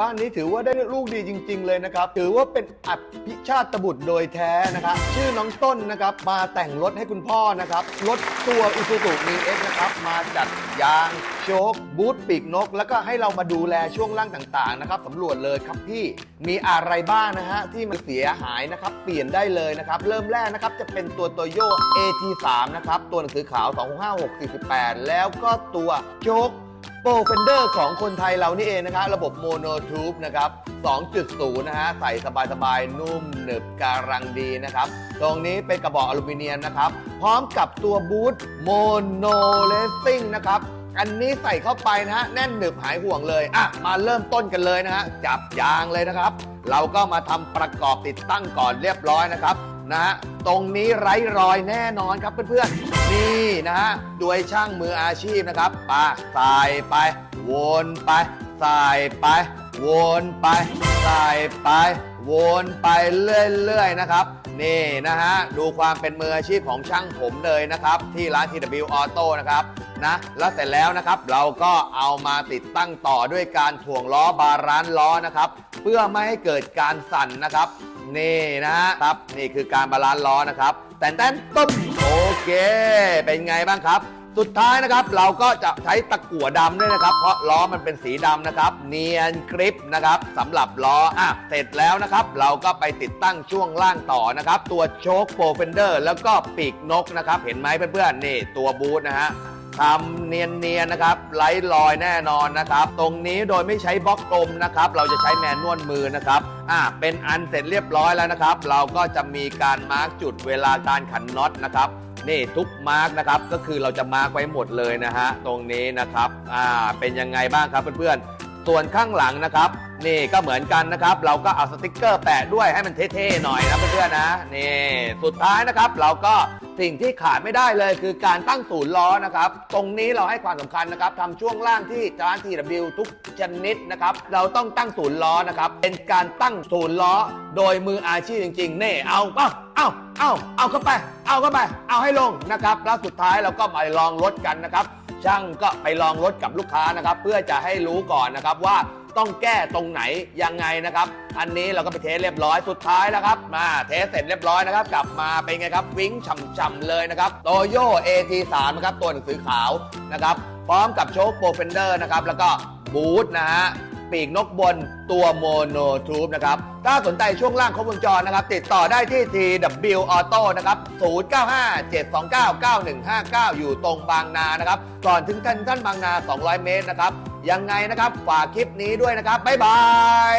บ้านนี้ถือว่าได้ลูกดีจริง ๆ เลยนะครับ ถือว่าเป็นอภิชาติบุตรโดยแท้นะครับ ชื่อน้องต้นนะครับ มาแต่งรถให้คุณพ่อนะครับ รถตัวอิซูซุมีเอ็กนะครับ มาจัดยาง โชคบูทปีกนก แล้วก็ให้เรามาดูแลช่วงล่างต่างๆนะครับสำรวจเลยครับพี่ มีอะไรบ้างนะฮะที่มันเสียหายนะครับ เปลี่ยนได้เลยนะครับ เริ่มแรกนะครับจะเป็นตัวโตโย AT3 นะครับ ตัวหนังสือขาว255648 แล้วก็ตัวโชค โปรเฟนเดอร์ของคนไทยเรานี่เองนะครับ ระบบโมโนทูบนะครับ 2.0 นะฮะ ใส่สบายๆ นุ่มหนึบการังดีนะครับ ตรงนี้เป็นกระบอกอลูมิเนียมนะครับ พร้อมกับตัวบูทโมโนเลสซิ่งนะครับ อันนี้ใส่เข้าไปนะฮะ แน่นหนึบหายห่วงเลย อะ มาเริ่มต้นกันเลยนะฮะ จับยางเลยนะครับ เราก็มาทำประกอบติดตั้งก่อนเรียบร้อยนะครับ นะฮะตรงนี้ไร้รอยแน่นอนครับเพื่อนๆนี่นะฮะด้วยช่างมืออาชีพนะครับไปใส่ไปวนไปใส่ไปวนไปใส่ไปวนไปเรื่อยๆนะครับนี่นะฮะดูความเป็นมืออาชีพของช่างผมเลยนะครับ ที่ร้าน TW Auto นะครับนะแล้วเสร็จแล้วนะครับ เราก็เอามาติดตั้งต่อด้วยการถ่วงล้อบาลานซ์ล้อนะครับ เพื่อไม่ให้เกิดการสั่นนะครับ นี่นะฮะครับนี่คือการบาลานซ์ล้อนะครับ แต่นแต่นตุ้มโอเค เป็นไงบ้างครับ สุดท้ายนะครับเราก็จะใช้ตะกั่วดำด้วยนะครับ เพราะล้อมันเป็นสีดำนะครับ เนียนกริปนะครับสำหรับล้ออะเสร็จแล้วนะครับ เราก็ไปติดตั้งช่วงล่างต่อนะครับ ตัวโชคโปรเฟนเดอร์ แล้วก็ปีกนกนะครับ เห็นไหมเพื่อนๆนี่ตัวบูทนะฮะ ทำเนียนๆนนะครับไร้รอยแน่นอนนะครับ ตรงนี้โดยไม่ใช้บล็อกกลมนะครับ เราจะใช้แมนนวลมือนะครับอ่าเป็นอันเสร็จเรียบร้อยแล้วนะครับ เราก็จะมีการมาร์กจุดเวลาการขันน็อตนะครับนี่ทุกมาร์กนะครับก็คือเราจะมาร์กไว้หมดเลยนะฮะตรงนี้นะครับอ่าเป็นยังไงบ้างครับเพื่อนๆส่วนข้างหลังนะครับ นี่ก็เหมือนกันนะครับ เราก็เอาสติกเกอร์แปะด้วยให้มันเท่ๆหน่อยนะเพื่อนๆนะนี่สุดท้ายนะครับ เราก็สิ่งที่ขาดไม่ได้เลยคือการตั้งศูนย์ล้อนะครับ ตรงนี้เราให้ความสำคัญนะครับทำช่วงล่างที่ร้าน TW ทุกชนิดนะครับ เราต้องตั้งศูนย์ล้อนะครับ เป็นการตั้งศูนย์ล้อ โดยมืออาชีพจริงๆเน่เอาเอ้าเอาเอาเอาเข้าไป เอาเข้าไป เอาให้ลงนะครับแล้วสุดท้ายเราก็มาลองรถกันนะครับ ช่างก็ไปลองรถกับลูกค้านะครับ เพื่อจะให้รู้ก่อนนะครับว่า ต้องแก้ตรงไหนยังไงนะครับ อันนี้เราก็ไปเทสเรียบร้อยสุดท้ายแล้วครับ มาเทสเสร็จเรียบร้อยนะครับ กลับมาเป็นไงครับวิ่งฉ่ำๆเลยนะครับโตโย AT3 นะครับตัวหนังสือขาวนะครับพร้อมกับโชคโปรเฟนเดอร์นะครับแล้วก็บูทนะฮะปีกนกบนตัวโมโนทูบนะครับ ถ้าสนใจช่วงล่างครบวงจรนะครับ ติดต่อได้ที่ TW Auto นะครับ 0957299159 อยู่ตรงบางนานะครับ ก่อนถึงท่านท่านบางนา 200 เมตรนะครับ ยังไงนะครับฝากคลิปนี้ด้วยนะครับบ๊ายบาย